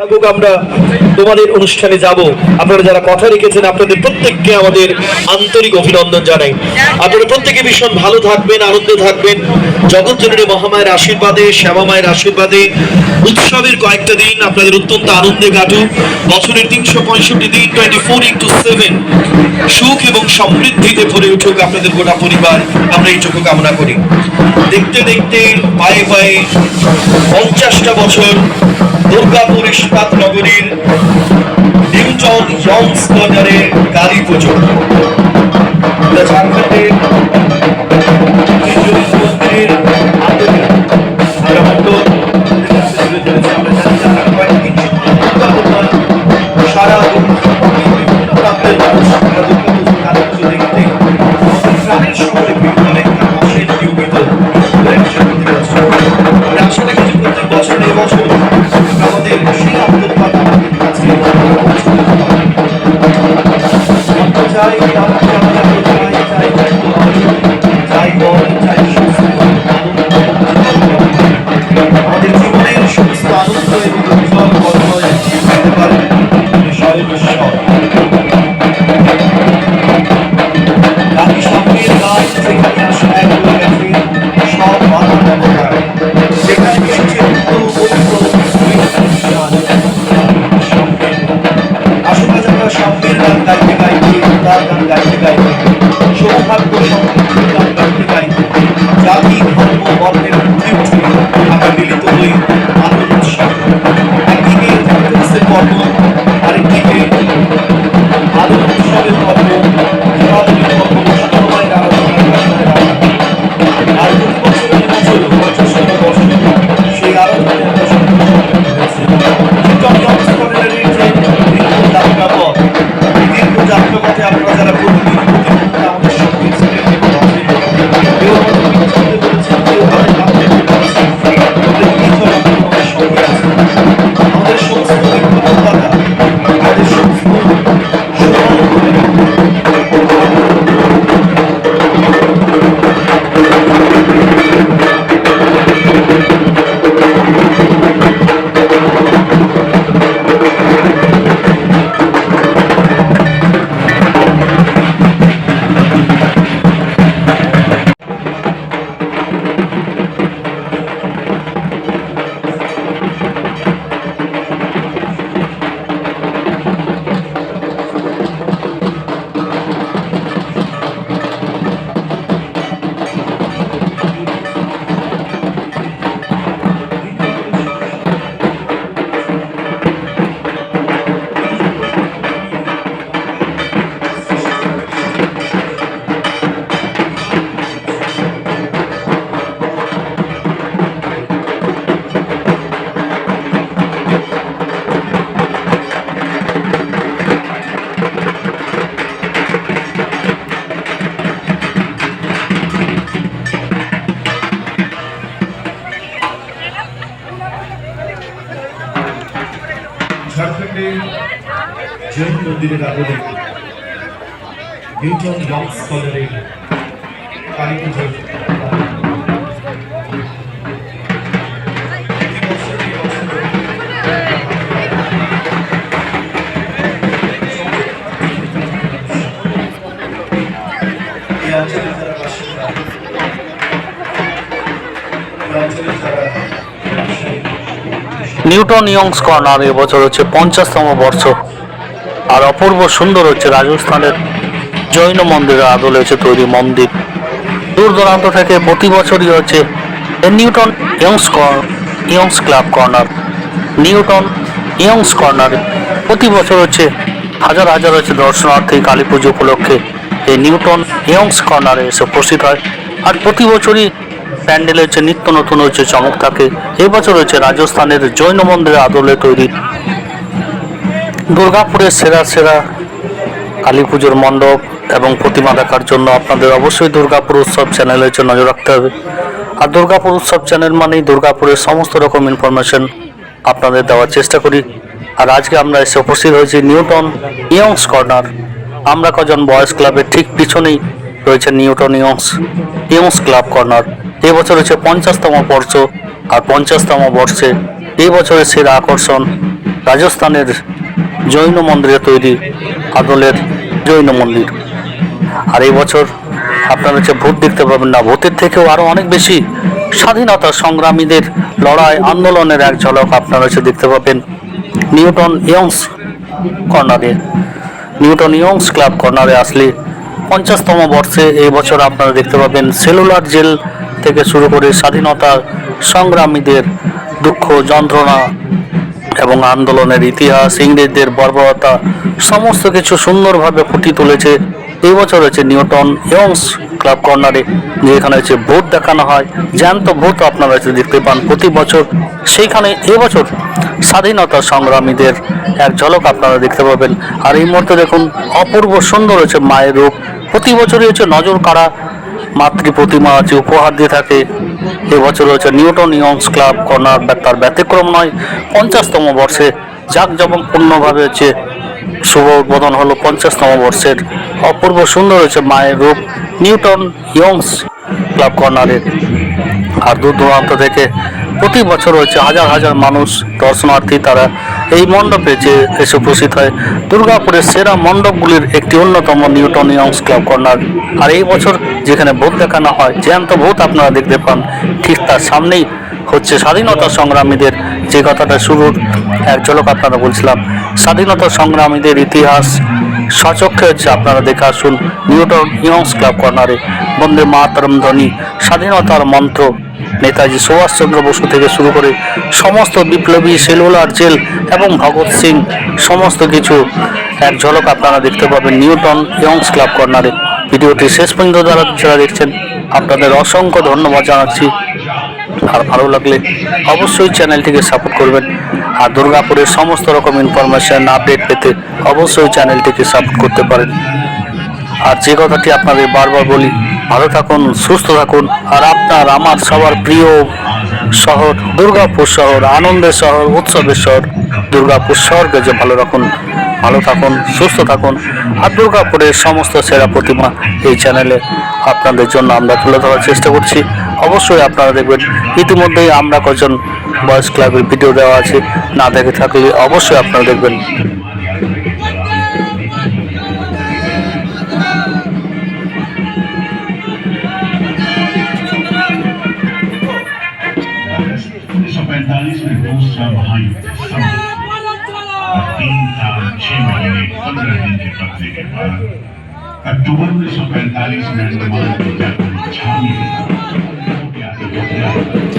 আমরা তোমাদের অনুষ্ঠানে যাব। আপনারা যারা কথা রেখেছেন, আপনাদের প্রত্যেককে আমাদের আন্তরিক অভিনন্দন জানাই। আপনারা প্রত্যেকে ভীষণ ভালো থাকবেন, আনন্দে থাকবেন। জগৎ মহামায়ের আশীর্বাদে, শ্যামা মায়ের আশীর্বাদে উৎসবের কয়েকটা দিন আপনাদের অত্যন্ত আনন্দে কাটুক। বছরের তিনশো পঁয়ষট্টি দিন টোয়েন্টি ফোর ইন্টু সেভেন সুখ এবং সমৃদ্ধিতে ভরে উঠুক আপনাদের গোটা পরিবার। আমরা এইটুকু কামনা করি। দেখতে দেখতে, পায়ে পায়ে পঞ্চাশটা বছর দুর্গাপুর ইস্পাত নগরীর নিউটন ইয়ংস বাজারে কালী পুজো। ঝাড়খণ্ডের মন্দিরের আদলে নিউটন লং স্কলারের কালী পুজোর নিউটন ইয়ংস কর্নার এবছর হচ্ছে পঞ্চাশতম বর্ষ। আর অপূর্ব সুন্দর হচ্ছে রাজস্থানের জৈন মন্দিরের আদলে হচ্ছে তৈরি মন্দির। দূর দূরান্ত থেকে প্রতি বছরই হচ্ছে Newton Youngs Youngs club corner. Newton Youngs corner প্রতি বছর হচ্ছে হাজার হাজার হচ্ছে দর্শনার্থী কালী পুজো উপলক্ষে এই নিউটন ইয়ংস কর্নারে এসে উপস্থিত হয়। আর প্রতি বছরই প্যান্ডেলে হচ্ছে নিত্য নতুন হচ্ছে চমক থাকে। এবছর হচ্ছে রাজস্থানের জৈন মন্দিরের আদলে তৈরি দুর্গাপুরের সেরা সেরা কালী পুজোর মণ্ডপ এবং প্রতিমা দেখার জন্য আপনাদের অবশ্যই দুর্গাপুর উৎসব চ্যানেলের হচ্ছে নজর রাখতে হবে। আর দুর্গাপুর উৎসব চ্যানেল মানেই দুর্গাপুরের সমস্ত রকম ইনফরমেশন আপনাদের দেওয়ার চেষ্টা করি। আর আজকে আমরা এসে উপস্থিত হয়েছি নিউটন ইয়ংস কর্নার। আমরা কজন বয়েজ ক্লাবের ঠিক পিছনেই রয়েছে Newton Youngs Youngs club corner. এবছর হচ্ছে পঞ্চাশতম বর্ষ, আর পঞ্চাশতম বর্ষে এই বছরের সেরা আকর্ষণ রাজস্থানের জৈন মন্দিরে তৈরি আদলের জৈন মন্দির। আর এই বছর আপনারা হচ্ছে ভোট দেখতে পাবেন না, ভোটের থেকেও আরও অনেক বেশি স্বাধীনতা সংগ্রামীদের লড়াই, আন্দোলনের এক ঝলক আপনারা হচ্ছে দেখতে পাবেন নিউটন ইয়ংস কর্নারে। নিউটন ইয়ংস ক্লাব কর্নারে আসলে পঞ্চাশতম বর্ষে এই বছর আপনারা দেখতে পাবেন সেলুলার জেল থেকে শুরু করে স্বাধীনতা সংগ্রামীদের দুঃখ যন্ত্রণা এবং আন্দোলনের ইতিহাস, ইংরেজদের বর্বরতা, সমস্ত কিছু সুন্দরভাবে ফুটিয়ে তুলেছে। এই বছর হচ্ছে নিউটন ইয়ংস ক্লাব কর্নারে, যেখানে হচ্ছে ভোট দেখানো হয়। জ্যান্ত ভোট আপনারা দেখতে পান প্রতি বছর। সেইখানে এবছর স্বাধীনতা সংগ্রামীদের এক ঝলক আপনারা দেখতে পাবেন। আর এই মুহূর্তে দেখুন, অপূর্ব সুন্দর হচ্ছে মায়ের রূপ। প্রতি বছরই হচ্ছে নজর কাড়া মাতৃ প্রতিমা আছে উপহার দিয়ে থাকে। এবছর হচ্ছে নিউটন ইয়ংস ক্লাব কর্নার তার ব্যতিক্রম নয়, পঞ্চাশতম বর্ষে জাঁকজমকপূর্ণভাবে হচ্ছে শুভ উদ্বোধন হলো পঞ্চাশতম বর্ষের অপূর্ব সুন্দর হয়েছে মায়ের রূপ নিউটন ইয়ংস ক্লাব কর্নারের আর দূর দূরান্ত থেকে প্রতি বছর হচ্ছে হাজার হাজার মানুষ দর্শনার্থী, তারা এই মণ্ডপে যে এসে উপস্থিত হয়, দুর্গাপুরের সেরা মণ্ডপগুলির একটি অন্যতম নিউটন ইয়ংস ক্লাব কর্নার। আর এই বছর যেখানে ভোট দেখানো হয়, জ্যান্ত ভোট আপনারা দেখতে পান। ঠিক তার সামনেই হচ্ছে স্বাধীনতা সংগ্রামীদের যে কথাটা শুরুর এক ঝলক আপনারা বলছিলাম। স্বাধীনতা সংগ্রামীদের ইতিহাস সচক্ষে হচ্ছে আপনারা দেখে আসুন নিউটন ইয়ংস ক্লাব কর্নারে। বন্দে মাতরম ধ্বনি, স্বাধীনতার মন্ত্র। নেতাজি সুভাষচন্দ্র বসু থেকে শুরু করে সমস্ত বিপ্লবী সেলুলার জেল এবং ভগৎ সিং, সমস্ত কিছু। এক ঝলক আপনারা দেখতে পাবেন নিউটন ইয়ংস ক্লাব কর্নারে। ভিডিওটি শেষ পর্যন্ত যারা যারা দেখছেন, আপনাদের অসংখ্য ধন্যবাদ জানাচ্ছি। আর ভালো লাগলে অবশ্যই চ্যানেলটিকে সাপোর্ট করবেন। আর দুর্গাপুরের সমস্ত রকম ইনফরমেশন, আপডেট পেতে অবশ্যই চ্যানেলটিকে সাপোর্ট করতে পারেন। আর যে কথাটি আপনাদের বারবার বলি ভালো থাকুন, সুস্থ থাকুন। আর আপনার, আমার সবার প্রিয় শহর দুর্গাপুর শহর, আনন্দের শহর, উৎসবের শহর, দুর্গাপুর শহরকে যে ভালো রাখুন। ভালো থাকুন, সুস্থ থাকুন। আর দুর্গাপুরের সমস্ত সেরা প্রতিমা এই চ্যানেলে আপনাদের জন্য আমরা তুলে ধরার চেষ্টা করছি। অবশ্যই আপনারা দেখবেন, ইতিমধ্যেই আমরা কজন বয়েস ক্লাবের ভিডিও দেওয়া আছে। না দেখে থাকলে অবশ্যই আপনারা দেখবেন। a tremendous of mentalism and the mind that can charm you.